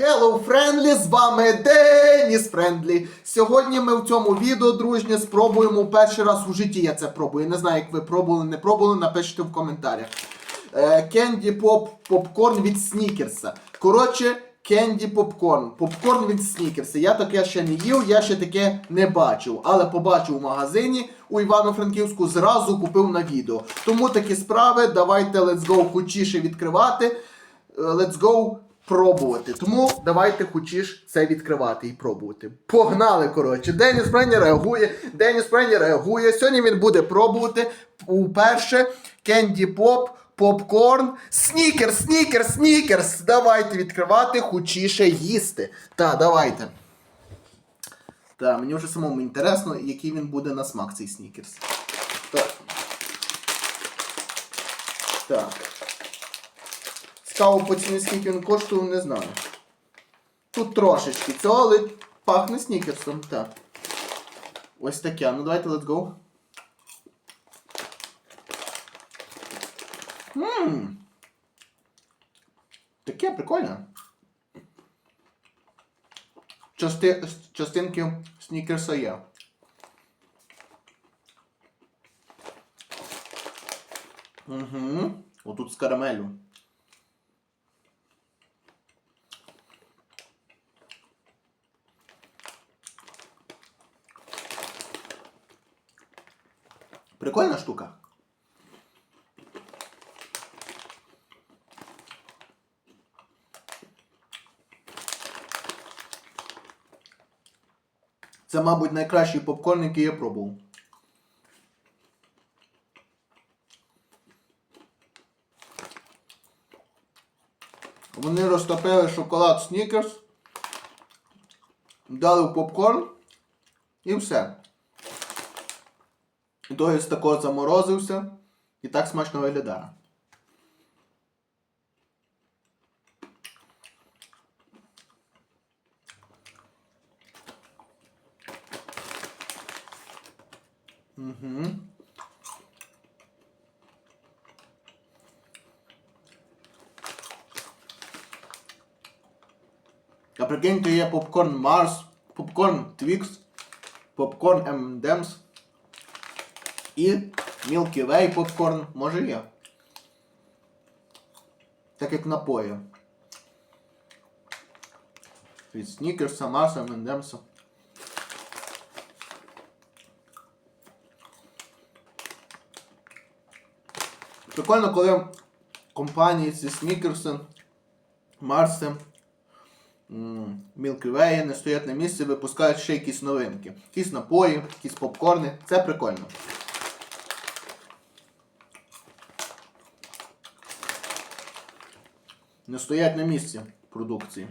Hello, Friendly, з вами Деніс Френдлі. Сьогодні ми в цьому відео, дружні, спробуємо перший раз у житті. Я це пробую. Не знаю, як ви пробували, не пробували, напишіть в коментарях. Кенді поп попкорн від Снікерса. Коротше, кенді попкорн. Попкорн від Снікерса. Я таке ще не їв, я ще таке не бачив. Але побачив у магазині у Івано-Франківську, зразу купив на відео. Тому такі справи. Давайте let's go хочіше відкривати. Е, Let's go пробувати. Тому давайте хочеш це відкривати і пробувати. Погнали, коротше. Деніс Прені реагує. Деніс Прені реагує. Сьогодні він буде пробувати уперше кенді поп. Попкорн, снікерс, снікерс, снікерс. Давайте відкривати, хочіше їсти. Та, давайте. Та, мені вже самому інтересно, який він буде на смак, цей снікерс. Так. Так. Цікаво по ціні, скільки він коштує, не знаю. Тут трошечки цього, але пахне снікерсом, так. Ось таке. Ну давайте let's go. Ммм. Таке прикольне. Части... Частинки снікерса є. Угу. Отут з карамелю. Прикольна штука. Це, мабуть, найкращий попкорн, який я пробував. Вони розтопили шоколад Snickers, дали попкорн і все. З такого заморозився і так смачно виглядає. Угу. А прикиньте, є попкорн Марс, попкорн Twix, попкорн M&M's і Milky Way попкорн. Може є. Так як напої. Від Снікерса, Марса, M&M's. Прикольно, коли компанії ці Снікерси, Марси, Milky Way не стоять на місці, випускають ще якісь новинки. Якісь напої, якісь попкорни. Це прикольно. Не стоять на місці продукції.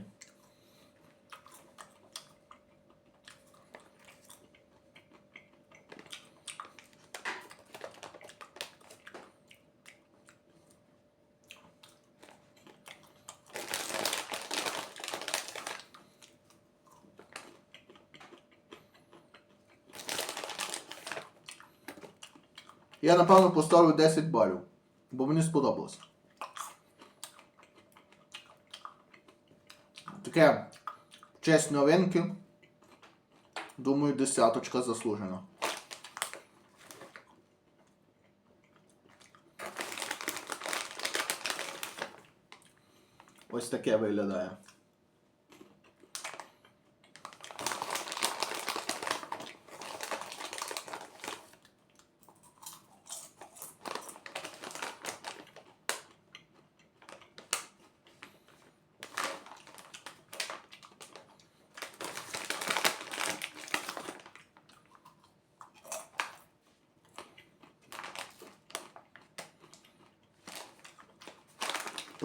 Я напевно поставлю 10 балів, бо мені сподобалось. Таке честь новинки. Думаю, десяточка заслужена. Ось таке виглядає.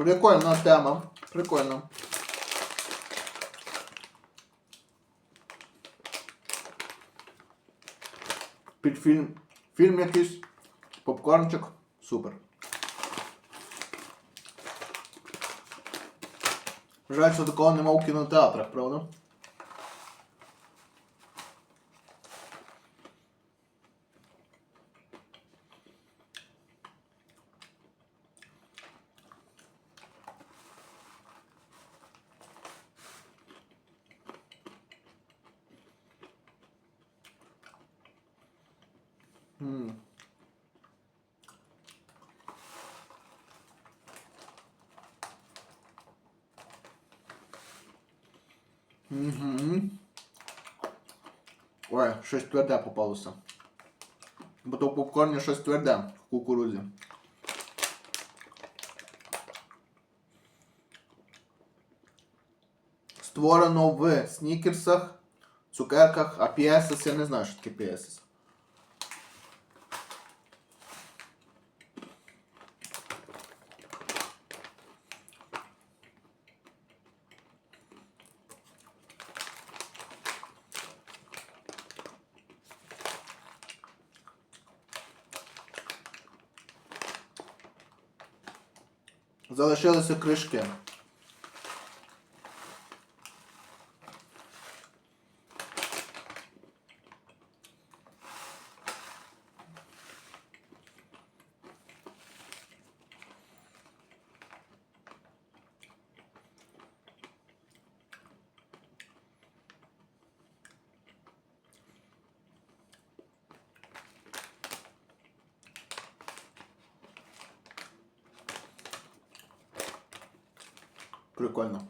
Прикольна тема. Прикольно. Під фільм. Фільм якийсь. Попкорнчик. Супер. Жаль, що такого нема у кінотеатрах, правда? М. Угу. Ой, щось тверде попалося. Бо то в попкорні щось тверде в кукурузі. Створено в снікерсах, цукерках, а PSS, я не знаю, що таке PSS. Залишилися кришки. Прикольно.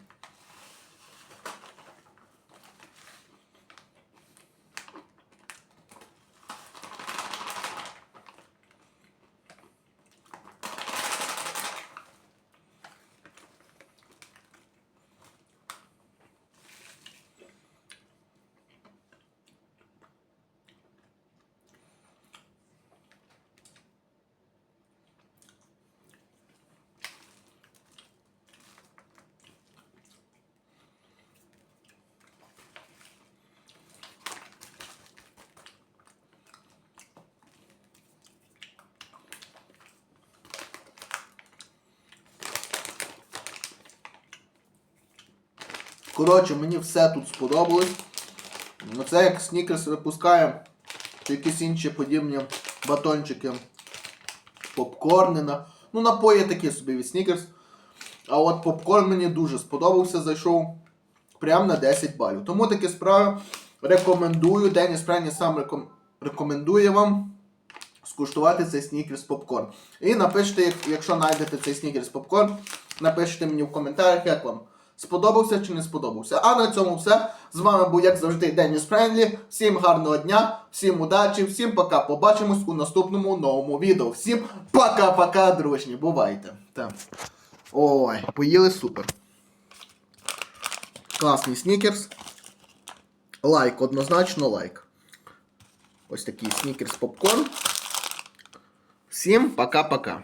Коротше, мені все тут сподобалось. Ну це як Снікерс випускає чи якісь інші подібні батончики, попкорни. На... Ну, напої такі собі від Снікерс. А от попкорн мені дуже сподобався, зайшов прямо на 10 балів. Тому такі справи рекомендую. Деніс Френі сам реком... рекомендує вам скуштувати цей снікерс попкорн. І напишіть, як- якщо знайдете цей снікерс попкорн, напишіть мені в коментарях, як вам сподобався чи не сподобався. А на цьому все. З вами був, як завжди, Деніс Френдлі. Всім гарного дня, всім удачі, всім пока. Побачимось у наступному новому відео. Всім пока-пока, дружні. Бувайте. Так. Ой, поїли супер. Класний снікерс. Лайк, однозначно лайк. Ось такий снікерс попкорн. Всім пока-пока.